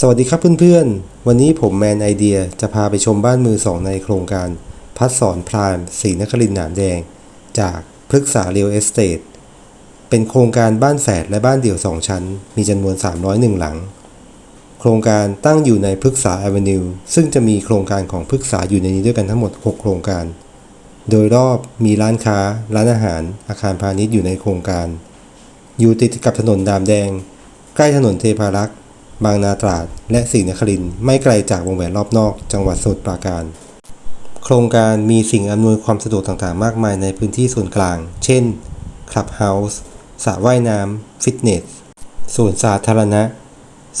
สวัสดีครับเพื่อนๆ วันนี้ผมแมนไอเดียจะพาไปชมบ้านมือสองในโครงการ พัดสอนพรามสีนครินหนามแดง จากพฤกษาเรียลเอสเตทเป็นโครงการบ้านแฝดและบ้านเดี่ยว 2 ชั้น มีจำนวน 301 หลัง โครงการตั้งอยู่ในพฤกษาแอเวนิวซึ่งจะมีโครงการของพฤกษาอยู่ในนี้ด้วยกันทั้งหมด 6 โครงการ โดยรอบมีร้านค้า ร้านอาหาร อาคารพาณิชย์อยู่ในโครงการ อยู่ติดกับถนนดามแดง ใกล้ถนนเทพารักษ์ บางนาตราด และศรีนครินทร์ไม่ไกลจากวงแหวนรอบนอก จังหวัดสมุทรปราการ โครงการมีสิ่งอำนวยความสะดวกต่างๆ มากมายในพื้นที่ส่วนกลาง เช่น คลับเฮาส์สระว่ายน้ำ ฟิตเนสส่วนสาธารณะ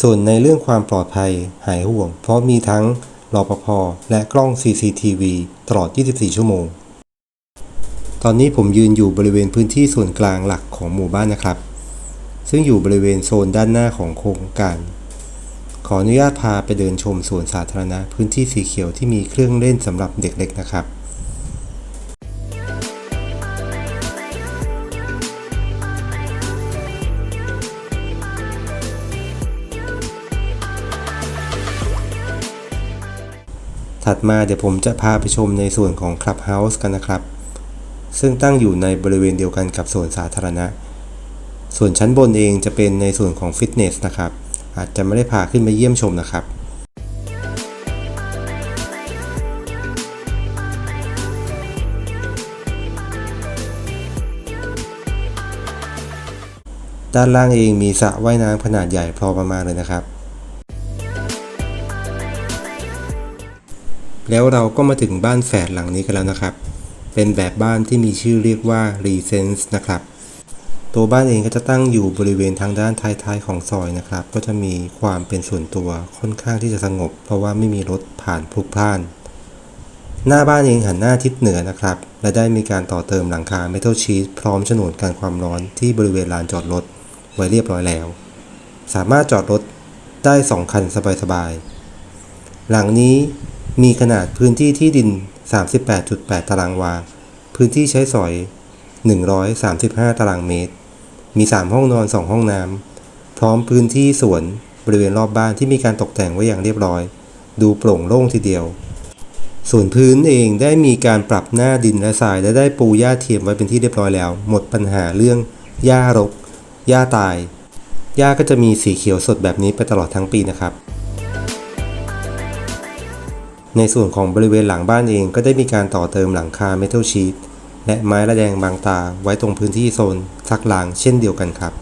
ส่วนในเรื่องความปลอดภัยหายห่วง เพราะมีทั้งรปภและกล้อง CCTV ตลอด 24 ชั่วโมง ตอนนี้ผมยืนอยู่บริเวณพื้นที่ส่วนกลางหลักของหมู่บ้านนะครับ ซึ่งอยู่บริเวณโซนด้านหน้าของโครงการ ออนุญาตพาไปเดินชมสวนสาธารณะพื้นที่สีเขียวที่มีเครื่องเล่นสำหรับเด็กเล็กนะครับถัดมาเดี๋ยวผมจะพาไปชมในส่วนของ Clubhouse กันนะครับ ซึ่งตั้งอยู่ในบริเวณเดียวกันกับสวนสาธารณะ ส่วนชั้นบนเองจะเป็นในส่วนของฟิตเนสนะครับ อาจจะไม่ได้พาขึ้นไปเยี่ยมชมนะครับด้านล่างเองมีสระว่ายน้ำขนาดใหญ่พอประมาณเลยนะครับ แล้วเราก็มาถึงบ้านแฝดหลังนี้กันแล้วนะครับ เป็นแบบบ้านที่มีชื่อเรียกว่า r e s e n s e นะครับ ตัวบ้านเองก็จะตั้งอยู่บริเวณทางด้านท้ายๆของซอยนะครับ ก็จะมีความเป็นส่วนตัวค่อนข้างที่จะสงบ เพราะว่าไม่มีรถผ่านพลุกพล่าน หน้าบ้านเองหันหน้าทิศเหนือนะครับ และได้มีการต่อเติมหลังคาเมทัลชีทพร้อมฉนวนกันความร้อนที่บริเวณลานจอดรถไว้เรียบร้อยแล้ว สามารถจอดรถได้ 2 คันสบายๆ หลังนี้มีขนาดพื้นที่ที่ดิน 38.8 ตารางวา พื้นที่ใช้สอย 135 ตารางเมตร มี3ห้องนอน2ห้องน้ำพร้อมพื้นที่สวนบริเวณรอบบ้านที่มีการตกแต่งไว้อย่างเรียบร้อย ดูโปร่งโล่งทีเดียว ส่วนพื้นเองได้มีการปรับหน้าดินและทรายและได้ปูหญ้าเทียมไว้เป็นที่เรียบร้อยแล้ว หมดปัญหาเรื่องหญ้ารกหญ้าตายหญ้าก็จะมีสีเขียวสดแบบนี้ไปตลอดทั้งปีนะครับ ในส่วนของบริเวณหลังบ้านเองก็ได้มีการต่อเติมหลังคาเมทัลชีต และไม้ระแดงบางตาไว้ตรงพื้นที่โซนซักล้างเช่นเดียวกันครับ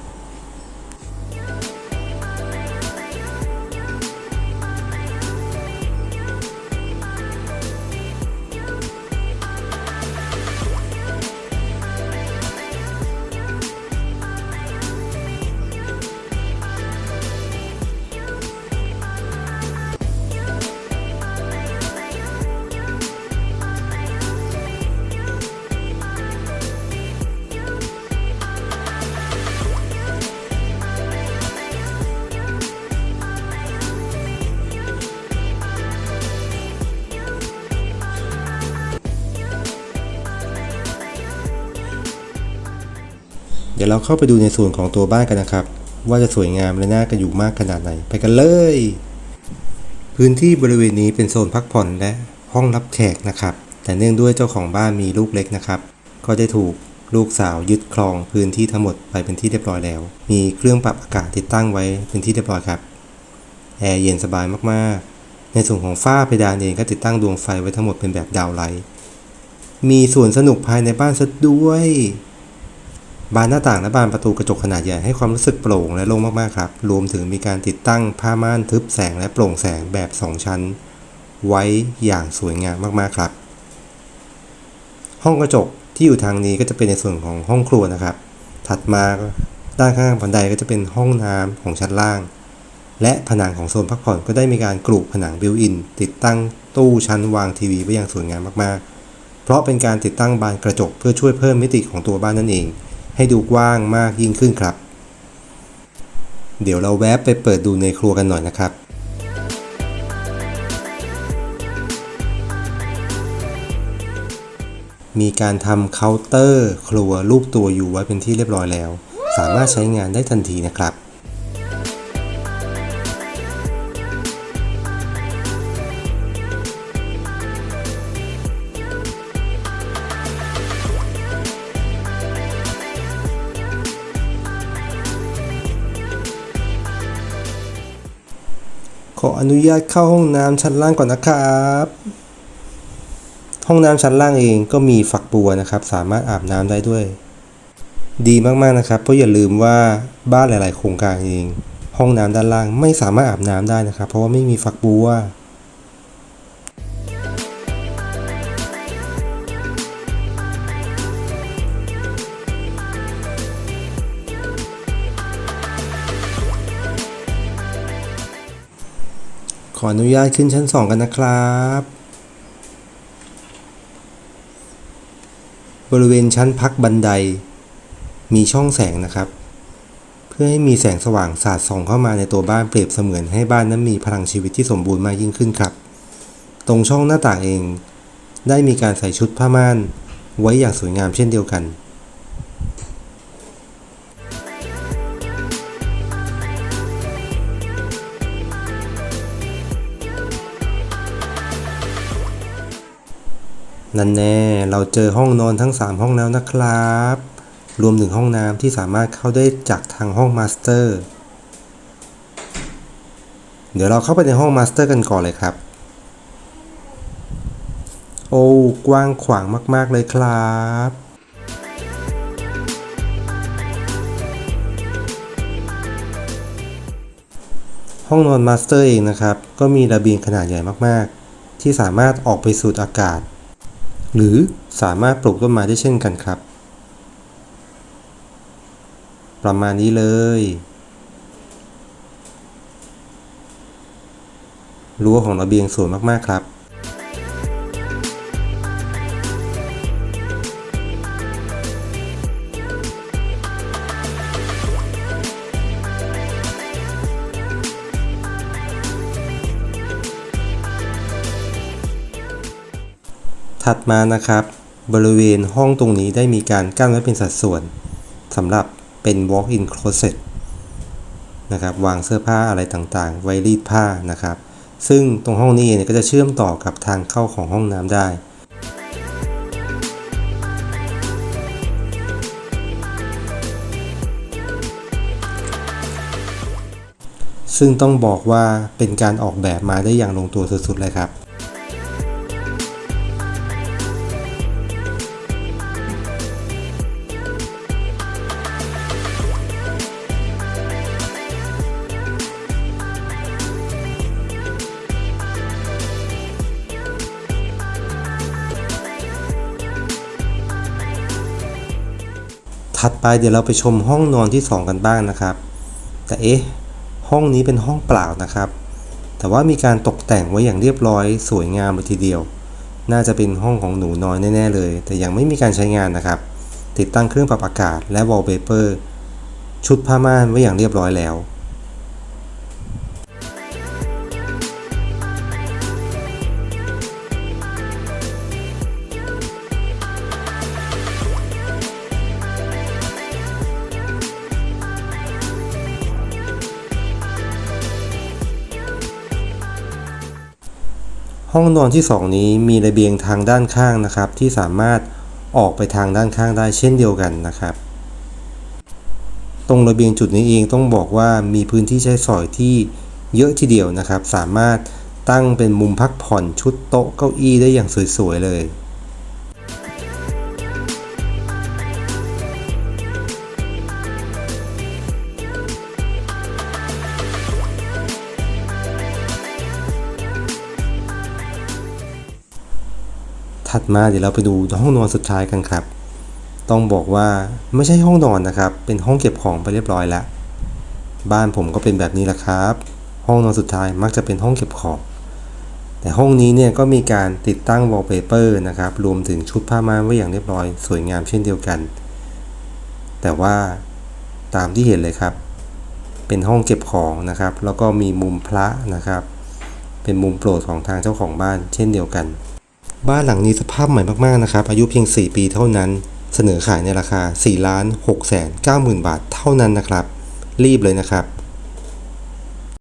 ดี๋ยวเราเข้าไปดูในส่วนของตัวบ้านกันนะครับ ว่าจะสวยงามและน่ากันอยู่มากขนาดไหน ไปกันเลย พื้นที่บริเวณนี้เป็นโซนพักผ่อนและห้องรับแขกนะครับ แต่เนื่องด้วยเจ้าของบ้านมีลูกเล็กนะครับ ก็ได้ถูกลูกสาวยึดครองพื้นที่ทั้งหมดไปเป็นที่เรียบร้อยแล้ว มีเครื่องปรับอากาศติดตั้งไว้เป็นที่เรียบร้อยครับ แอร์เย็นสบายมากๆ ในส่วนของฝ้าเพดานเองก็ติดตั้งดวงไฟไว้ทั้งหมดเป็นแบบดาวไลท์ มีส่วนสนุกภายในบ้านซะด้วย บานหน้าต่างและบานประตูกระจกขนาดใหญ่ให้ความรู้สึกโปร่งและโล่งมากๆครับ รวมถึงมีการติดตั้งผ้าม่านทึบแสงและโปร่งแสงแบบ 2 ชั้น ไว้อย่างสวยงามมากๆครับ ห้องกระจกที่อยู่ทางนี้ก็จะเป็นในส่วนของห้องครัวนะครับ ถัดมาด้านข้างบันไดก็จะเป็นห้องน้ำของชั้นล่าง และผนังของโซนพักผ่อนก็ได้มีการกรุผนังบิวอิน ติดตั้งตู้ชั้นวางทีวีไว้อย่างสวยงามมากๆ เพราะเป็นการติดตั้งบานกระจกเพื่อช่วยเพิ่มมิติของตัวบ้านนั่นเอง ให้ดูกว้างมากยิ่งขึ้นครับ เดี๋ยวเราแวะไปเปิดดูในครัวกันหน่อยนะครับมีการทำเคาน์เตอร์ ครัวรูปตัวอยู่ไว้เป็นที่เรียบร้อยแล้ว สามารถใช้งานได้ทันทีนะครับ ขออนุญาตเข้าห้องน้ำชั้นล่างก่อนนะครับ ห้องน้ำชั้นล่างเองก็มีฝักบัวนะครับ สามารถอาบน้ำได้ด้วย ดีมากๆนะครับเพราะอย่าลืมว่าบ้านหลาย ๆ โครงการเอง ห้องน้ำด้านล่างไม่สามารถอาบน้ำได้นะครับ เพราะว่าไม่มีฝักบัว ขออนุญาตขึ้นชั้นสองกันนะครับ บริเวณชั้นพักบันได มีช่องแสงนะครับ เพื่อให้มีแสงสว่างสาดส่องเข้ามาในตัวบ้านเปรียบเสมือนให้บ้านนั้นมีพลังชีวิตที่สมบูรณ์มากยิ่งขึ้นครับ ตรงช่องหน้าต่างเอง ได้มีการใส่ชุดผ้าม่าน ไว้อย่างสวยงามเช่นเดียวกัน นั่นแน่เราเจอห้องนอนทั้ง 3 ห้องแล้วนะครับ รวมถึงห้องน้ำที่สามารถเข้าได้จากทางห้องมาสเตอร์เดี๋ยวเราเข้าไปในห้องมาสเตอร์กันก่อนเลยครับ โอ้กว้างขวางมาก ๆ เลยครับห้องนอนมาสเตอร์เองนะครับ ก็มีระเบียงขนาดใหญ่มากๆ ที่สามารถออกไปสูดอากาศ หรือสามารถปลูกต้นไม้ได้เช่นกันครับ ประมาณนี้เลยรั้วของระเบียงสวยมากๆครับ ถัดมานะครับ บริเวณห้องตรงนี้ได้มีการกั้นไว้เป็นสัดส่วนสำหรับเป็น walk-in closet นะครับวางเสื้อผ้าอะไรต่างๆ ไว้รีดผ้านะครับ ซึ่งตรงห้องนี้เองเนี่ยก็จะเชื่อมต่อกับทางเข้าของห้องน้ำได้ซึ่งต้องบอกว่าเป็นการออกแบบมาได้อย่างลงตัวสุดๆเลยครับ ถัดไปเดี๋ยวเราไปชมห้องนอนที่ 2 กันบ้างนะครับ แต่เอ๊ะห้องนี้เป็นห้องเปล่านะครับ แต่ว่ามีการตกแต่งไว้อย่างเรียบร้อย สวยงามเลยทีเดียว น่าจะเป็นห้องของหนูน้อยแน่ๆเลย แต่ยังไม่มีการใช้งานนะครับ ติดตั้งเครื่องปรับอากาศและวอลเปเปอร์ชุดผ้าม่านไว้อย่างเรียบร้อยแล้ว ห้องนอนที่ 2 นี้มีระเบียงทางด้านข้างนะครับ ที่สามารถออกไปทางด้านข้างได้เช่นเดียวกันนะครับ ตรงระเบียงจุดนี้เองต้องบอกว่ามีพื้นที่ใช้สอยที่เยอะทีเดียวนะครับ สามารถตั้งเป็นมุมพักผ่อนชุดโต๊ะเก้าอี้ได้อย่างสวยๆเลย ถัดมาเดี๋ยวเราไปดูห้องนอนสุดท้ายกันครับ ต้องบอกว่าไม่ใช่ห้องนอนนะครับ เป็นห้องเก็บของไปเรียบร้อยแล้ว บ้านผมก็เป็นแบบนี้แหละครับ ห้องนอนสุดท้ายมักจะเป็นห้องเก็บของ แต่ห้องนี้เนี่ยก็มีการติดตั้งวอลเปเปอร์นะครับ รวมถึงชุดผ้าม่านไว้อย่างเรียบร้อยสวยงามเช่นเดียวกัน แต่ว่าตามที่เห็นเลยครับ เป็นห้องเก็บของนะครับ แล้วก็มีมุมพระนะครับ เป็นมุมโปรดของทางเจ้าของบ้านเช่นเดียวกัน บ้านหลังนี้สภาพใหม่มากๆนะครับ อายุเพียง 4 ปีเท่านั้น เสนอขายในราคา4ล้าน6แสน9หมื่นบาทเท่านั้นนะครับ รีบเลยนะครับ